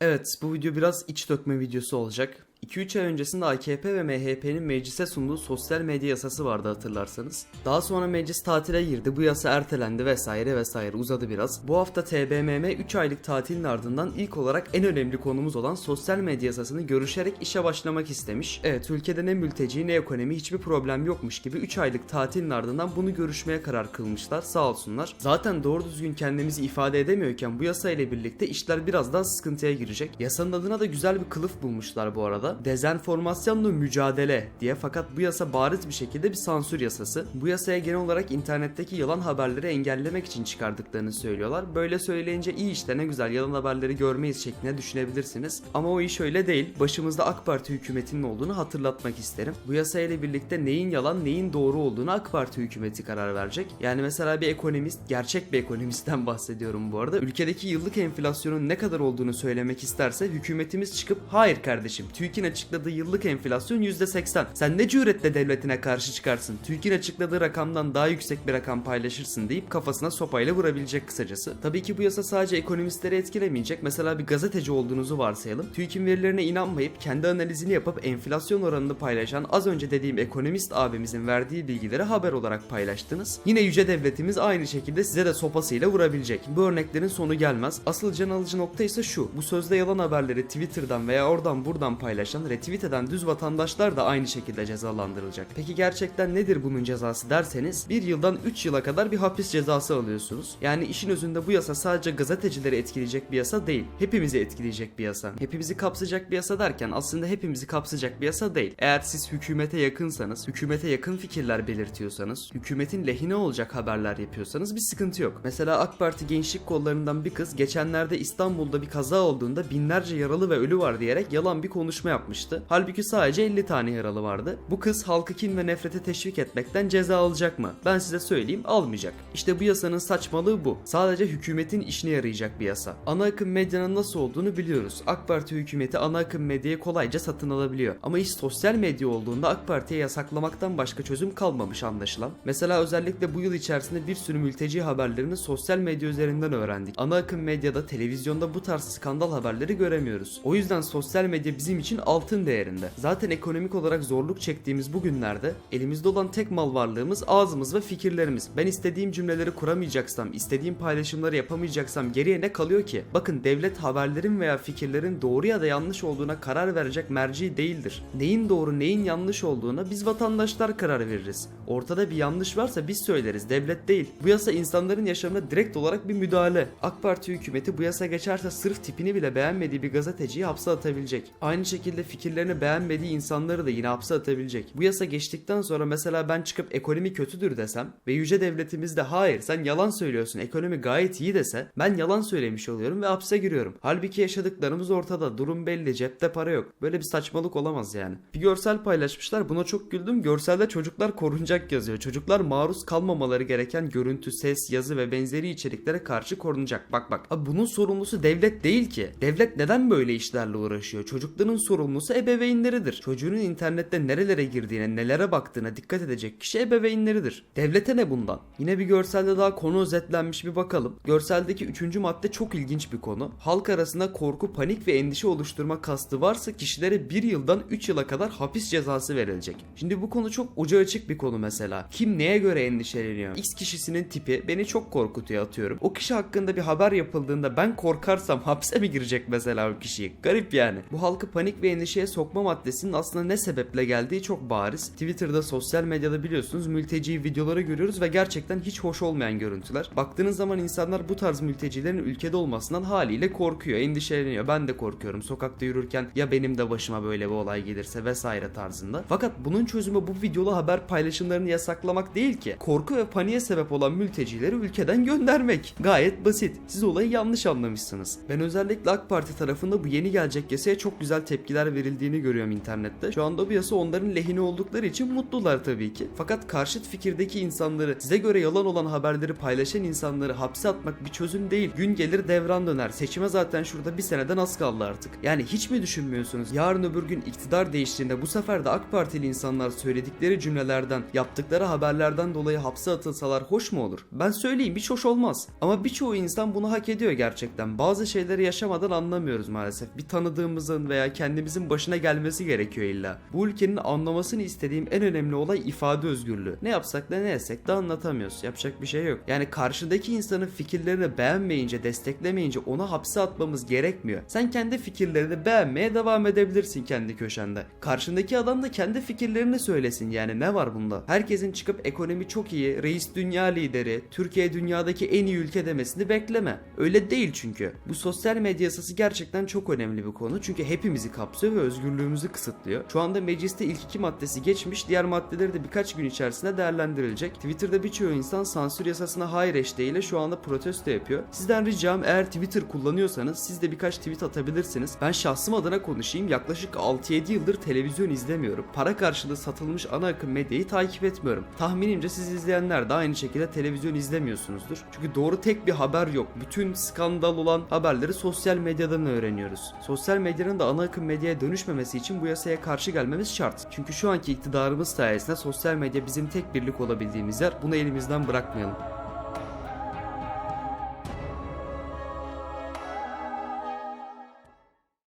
Evet bu video biraz iç dökme videosu olacak. 2-3 ay öncesinde AKP ve MHP'nin meclise sunduğu sosyal medya yasası vardı hatırlarsanız. Daha sonra meclis tatile girdi, bu yasa ertelendi vesaire vesaire uzadı biraz. Bu hafta TBMM 3 aylık tatilin ardından ilk olarak en önemli konumuz olan sosyal medya yasasını görüşerek işe başlamak istemiş. Evet ülkede ne mülteci ne ekonomi hiçbir problem yokmuş gibi 3 aylık tatilin ardından bunu görüşmeye karar kılmışlar sağ olsunlar. Zaten doğru düzgün kendimizi ifade edemiyorken bu yasa ile birlikte işler biraz daha sıkıntıya girecek. Yasanın adına da güzel bir kılıf bulmuşlar bu arada. Dezenformasyonla mücadele diye fakat bu yasa bariz bir şekilde bir sansür yasası. Bu yasaya genel olarak internetteki yalan haberleri engellemek için çıkardıklarını söylüyorlar. Böyle söyleyince iyi işte ne güzel yalan haberleri görmeyiz şeklinde düşünebilirsiniz. Ama o iş öyle değil. Başımızda AK Parti hükümetinin olduğunu hatırlatmak isterim. Bu yasa ile birlikte neyin yalan neyin doğru olduğunu AK Parti hükümeti karar verecek. Yani mesela bir ekonomist, gerçek bir ekonomistten bahsediyorum bu arada. Ülkedeki yıllık enflasyonun ne kadar olduğunu söylemek isterse hükümetimiz çıkıp hayır kardeşim TÜİK'in açıkladığı yıllık enflasyon %80. Sen ne cüretle devletine karşı çıkarsın? TÜİK'in açıkladığı rakamdan daha yüksek bir rakam paylaşırsın deyip kafasına sopayla vurabilecek kısacası. Tabii ki bu yasa sadece ekonomistleri etkilemeyecek. Mesela bir gazeteci olduğunuzu varsayalım. TÜİK'in verilerine inanmayıp kendi analizini yapıp enflasyon oranını paylaşan az önce dediğim ekonomist abimizin verdiği bilgileri haber olarak paylaştınız. Yine yüce devletimiz aynı şekilde size de sopasıyla vurabilecek. Bu örneklerin sonu gelmez. Asıl can alıcı nokta ise şu. Bu sözde yalan haberleri Twitter'dan veya oradan buradan paylaşan, retweet eden düz vatandaşlar da aynı şekilde cezalandırılacak. Peki gerçekten nedir bunun cezası derseniz 1 yıldan 3 yıla kadar bir hapis cezası alıyorsunuz. Yani işin özünde bu yasa sadece gazetecileri etkileyecek bir yasa değil. Hepimizi etkileyecek bir yasa. Hepimizi kapsayacak bir yasa derken aslında hepimizi kapsayacak bir yasa değil. Eğer siz hükümete yakınsanız, hükümete yakın fikirler belirtiyorsanız, hükümetin lehine olacak haberler yapıyorsanız bir sıkıntı yok. Mesela AK Parti gençlik kollarından bir kız geçenlerde İstanbul'da bir kaza olduğunda binlerce yaralı ve ölü var diyerek yalan bir konuşma yapmıştı. Halbuki sadece 50 tane yaralı vardı. Bu kız halkı kin ve nefrete teşvik etmekten ceza alacak mı? Ben size söyleyeyim almayacak. İşte bu yasanın saçmalığı bu. Sadece hükümetin işine yarayacak bir yasa. Ana akım medyanın nasıl olduğunu biliyoruz. AK Parti hükümeti ana akım medyayı kolayca satın alabiliyor. Ama iş sosyal medya olduğunda AK Parti'ye yasaklamaktan başka çözüm kalmamış anlaşılan. Mesela özellikle bu yıl içerisinde bir sürü mülteci haberlerini sosyal medya üzerinden öğrendik. Ana akım medyada, televizyonda bu tarz skandal haberleri göremiyoruz. O yüzden sosyal medya bizim için altın değerinde. Zaten ekonomik olarak zorluk çektiğimiz bu günlerde elimizde olan tek mal varlığımız ağzımız ve fikirlerimiz. Ben istediğim cümleleri kuramayacaksam, istediğim paylaşımları yapamayacaksam geriye ne kalıyor ki? Bakın devlet haberlerin veya fikirlerin doğru ya da yanlış olduğuna karar verecek merci değildir. Neyin doğru neyin yanlış olduğuna biz vatandaşlar karar veririz. Ortada bir yanlış varsa biz söyleriz, devlet değil. Bu yasa insanların yaşamına direkt olarak bir müdahale. AK Parti hükümeti bu yasa geçerse sırf tipini bile beğenmediği bir gazeteciyi hapse atabilecek. Aynı şekilde fikirlerini beğenmediği insanları da yine hapse atabilecek. Bu yasa geçtikten sonra mesela ben çıkıp ekonomi kötüdür desem ve yüce devletimiz de hayır sen yalan söylüyorsun ekonomi gayet iyi dese ben yalan söylemiş oluyorum ve hapse giriyorum. Halbuki yaşadıklarımız ortada durum belli cepte para yok. Böyle bir saçmalık olamaz yani. Bir görsel paylaşmışlar buna çok güldüm. Görselde çocuklar korunacak yazıyor. Çocuklar maruz kalmamaları gereken görüntü, ses, yazı ve benzeri içeriklere karşı korunacak. Bak bak. Abi bunun sorumlusu devlet değil ki. Devlet neden böyle işlerle uğraşıyor? Çocukların sorumlusu ebeveynleridir. Çocuğunun internette nerelere girdiğine, nelere baktığına dikkat edecek kişi ebeveynleridir. Devlete ne bundan? Yine bir görselde daha konu özetlenmiş bir bakalım. Görseldeki üçüncü madde çok ilginç bir konu. Halk arasında korku, panik ve endişe oluşturma kastı varsa kişilere 1 yıldan 3 yıla kadar hapis cezası verilecek. Şimdi bu konu çok ucu açık bir konu mesela. Kim neye göre endişeleniyor? X kişisinin tipi beni çok korkutuyor atıyorum. O kişi hakkında bir haber yapıldığında ben korkarsam hapse mi girecek mesela o kişiyi? Garip yani. Bu halkı panik ve endişeye sokma maddesinin aslında ne sebeple geldiği çok bariz. Twitter'da, sosyal medyada biliyorsunuz mülteci videoları görüyoruz ve gerçekten hiç hoş olmayan görüntüler. Baktığınız zaman insanlar bu tarz mültecilerin ülkede olmasından haliyle korkuyor, endişeleniyor. Ben de korkuyorum. Sokakta yürürken ya benim de başıma böyle bir olay gelirse vesaire tarzında. Fakat bunun çözümü bu videolu haber paylaşımlarını yasaklamak değil ki. Korku ve paniğe sebep olan mültecileri ülkeden göndermek. Gayet basit. Siz olayı yanlış anlamışsınız. Ben özellikle AK Parti tarafında bu yeni gelecek yasaya çok güzel tepkiler tepkiler verildiğini görüyorum internette. Şu anda bu yasa onların lehine oldukları için mutlular tabii ki. Fakat karşıt fikirdeki insanları, size göre yalan olan haberleri paylaşan insanları hapse atmak bir çözüm değil. Gün gelir devran döner. Seçime zaten şurada bir seneden az kaldı artık. Yani hiç mi düşünmüyorsunuz? Yarın öbür gün iktidar değiştiğinde bu sefer de AK Partili insanlar söyledikleri cümlelerden, yaptıkları haberlerden dolayı hapse atılsalar hoş mu olur? Ben söyleyeyim hiç hoş olmaz. Ama birçoğu insan bunu hak ediyor gerçekten. Bazı şeyleri yaşamadan anlamıyoruz maalesef. Bir tanıdığımızın veya kendimizin başına gelmesi gerekiyor illa. Bu ülkenin anlamasını istediğim en önemli olay ifade özgürlüğü. Ne yapsak da ne etsek de anlatamıyoruz. Yapacak bir şey yok. Yani karşıdaki insanın fikirlerini beğenmeyince, desteklemeyince onu hapse atmamız gerekmiyor. Sen kendi fikirlerini beğenmeye devam edebilirsin kendi köşende. Karşındaki adam da kendi fikirlerini söylesin yani ne var bunda? Herkesin çıkıp ekonomi çok iyi, reis dünya lideri, Türkiye dünyadaki en iyi ülke demesini bekleme. Öyle değil çünkü. Bu sosyal medya yasası gerçekten çok önemli bir konu. Çünkü hepimizi kapsıyor ve özgürlüğümüzü kısıtlıyor. Şu anda mecliste ilk iki maddesi geçmiş, diğer maddeleri de birkaç gün içerisinde değerlendirilecek. Twitter'da birçoğu insan sansür yasasına hayır eşdeğiyle şu anda protesto yapıyor. Sizden ricam eğer Twitter kullanıyorsanız siz de birkaç tweet atabilirsiniz. Ben şahsım adına konuşayım. Yaklaşık 6-7 yıldır televizyon izlemiyorum. Para karşılığı satılmış ana akım medyayı takip etmiyorum. Tahminimce siz izleyenler de aynı şekilde televizyon izlemiyorsunuzdur. Çünkü doğru tek bir haber yok. Bütün skandal olan haberleri sosyal medyadan öğreniyoruz. Sosyal medyanın da ana akım medyaya dönüşmemesi için bu yasaya karşı gelmemiz şart. Çünkü şu anki iktidarımız sayesinde sosyal medya bizim tek birlik olabildiğimiz yer. Bunu elimizden bırakmayalım.